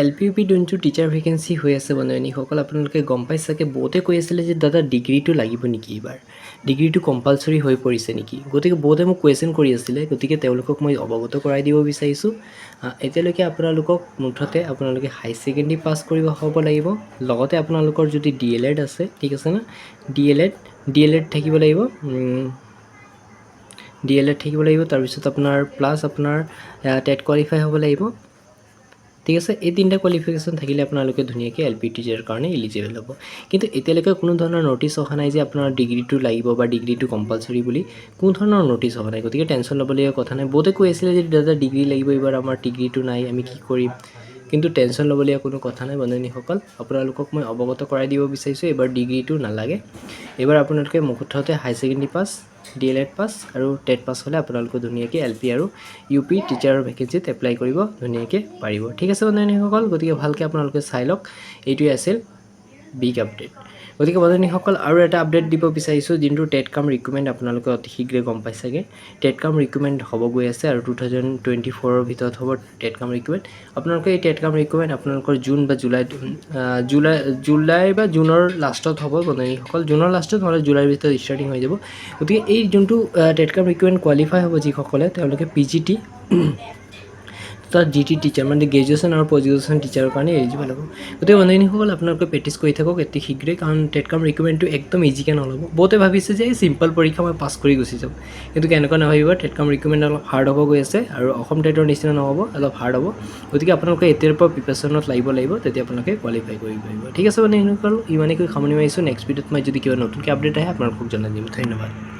এল P U P যোনটো teacher vacancy হৈ আছে বন্ধুসকল, আপোনালোকে গম পাই চাগে বহুতে কৈ আছিলে যে দাদা ডিগ্ৰীটো লাগিব নেকি এইবাৰ? ডিগ্ৰীটো কম্পালচৰি হৈ পৰিছে নেকি? গতিকে বহুতে মোক কুৱেশ্যন কৰি আছিলে, গতিকে তেওঁলোকক মই অৱগত কৰাই দিব বিচাৰিছোঁ। এতিয়ালৈকে আপোনালোকক মুঠতে আপোনালোকে হাই ছেকেণ্ডেৰী পাছ কৰিব হ'ব লাগিব। লগতে আপোনালোকৰ যদি ডি এল এড আছে, ঠিক আছে না? D El Ed D El Ed থাকিব লাগিব। ডি এল এড থাকিব লাগিব, তাৰপিছত আপোনাৰ প্লাছ আপোনাৰ টেট কোৱালিফাই হ'ব লাগিব। ঠিক আছে? এই তিনিটা কোৱালিফিকেশ্যন থাকিলে আপোনালোকে ধুনীয়াকৈ এল পি টিচাৰৰ কাৰণে এলিজিবল হ'ব। কিন্তু এতিয়ালৈকে কোনো ধৰণৰ ন'টিচ অহা নাই যে আপোনাৰ ডিগ্ৰীটো লাগিব বা ডিগ্ৰীটো কম্পালচৰি বুলি, কোনো ধৰণৰ ন'টিচ অহা নাই। গতিকে টেনশ্যন ল'বলগীয়া কথা নাই। বহুতে কৈ আছিলে যে দাদা ডিগ্ৰী লাগিব, এইবাৰ আমাৰ ডিগ্ৰীটো নাই, আমি কি কৰিম? কিন্তু টেনশ্যন ল'বলগীয়া কোনো কথা নাই বন্ধনীসকল। আপোনালোকক মই অৱগত কৰাই দিব বিচাৰিছোঁ, এইবাৰ ডিগ্ৰীটো নালাগে। এইবাৰ আপোনালোকে মুঠতে high secondary pass D L Ed pass আৰু টেট পাছ হ'লে আপোনালোকে ধুনীয়াকৈ এল পি আৰু ইউ পি টিচাৰৰ ভেকেঞ্চিত এপ্লাই কৰিব, ধুনীয়াকৈ পাৰিব। ঠিক আছে বন্ধনীসকল, গতিকে ভালকৈ আপোনালোকে চাই লওক। এইটোৱে আছিল বিগ আপডেট গতিকে বন্ধুসকল আৰু এটা আপডেট দিব বিচাৰিছোঁ যোনটো টেট কাম ৰিক্ৰুইটমেণ্ট আপোনালোকে অতি শীঘ্ৰে গম পাই চাগে টেট কাম ৰিক্ৰুইটমেণ্ট হ'ব গৈ আছে আৰু টু থাউজেণ্ড টুৱেণ্টি ফ'ৰৰ ভিতৰত হ'ব টেট কাম ৰিক্ৰুইটমেণ্ট আপোনালোকে এই টেট কাম ৰিক্ৰুইটমেণ্ট আপোনালোকৰ জুন বা জুলাইত আহ, জুলাই জুলাই বা জুনৰ লাষ্টত হ'ব বন্ধুসকল জুনৰ লাষ্টত নহ'লে জুলাইৰ ভিতৰত ষ্টাৰ্টিং হৈ যাব। গতিকে এই যোনটো টেট কাম ৰিক্ৰুইটমেণ্ট কোৱালিফাই হ'ব যিসকলে তেওঁলোকে P G T G T teacher মানে গ্ৰেজুৱেশ্যন আৰু পষ্ট গ্ৰেজুৱেশ্যন টিচাৰৰ কাৰণে এলিজিবল হ'ব গতিকে বন্ধুসকল আপোনালোকে প্ৰেক্টিছ কৰি থাকক অতি শীঘ্ৰে কাৰণ টেট কাম ৰিক্ৰুইটমেণ্টটো একদম ইজিকৈ নল'ব বহুতে ভাবিছে যে, এই চিম্পল পৰীক্ষা মই পাছ কৰি গুচি যাম। কিন্তু এনেকুৱা নাভাবিব? টেট কাম ৰিক্ৰুইটমেণ্ট অলপ হাৰ্ড হ'ব গৈ আছে, আৰু অসম টেটৰ নিচিনা নহ'ব, অলপ হাৰ্ড হ'ব। গতিকে আপোনালোকে এতিয়াৰ পৰা প্ৰিপেৰেশ্যনত লাগিব লাগিব, তেতিয়া আপোনালোকে কোৱালিফাই কৰিব পাৰিব। ঠিক আছে মানে এনেকুৱা ইমানেকৈ সামৰণি মাৰিছোঁ। নেক্সট ভিডিঅ'ত মই যদি কিবা নতুনকৈ আপডেট আহে, আপোনালোকক জনাই দিম। ধন্যবাদ।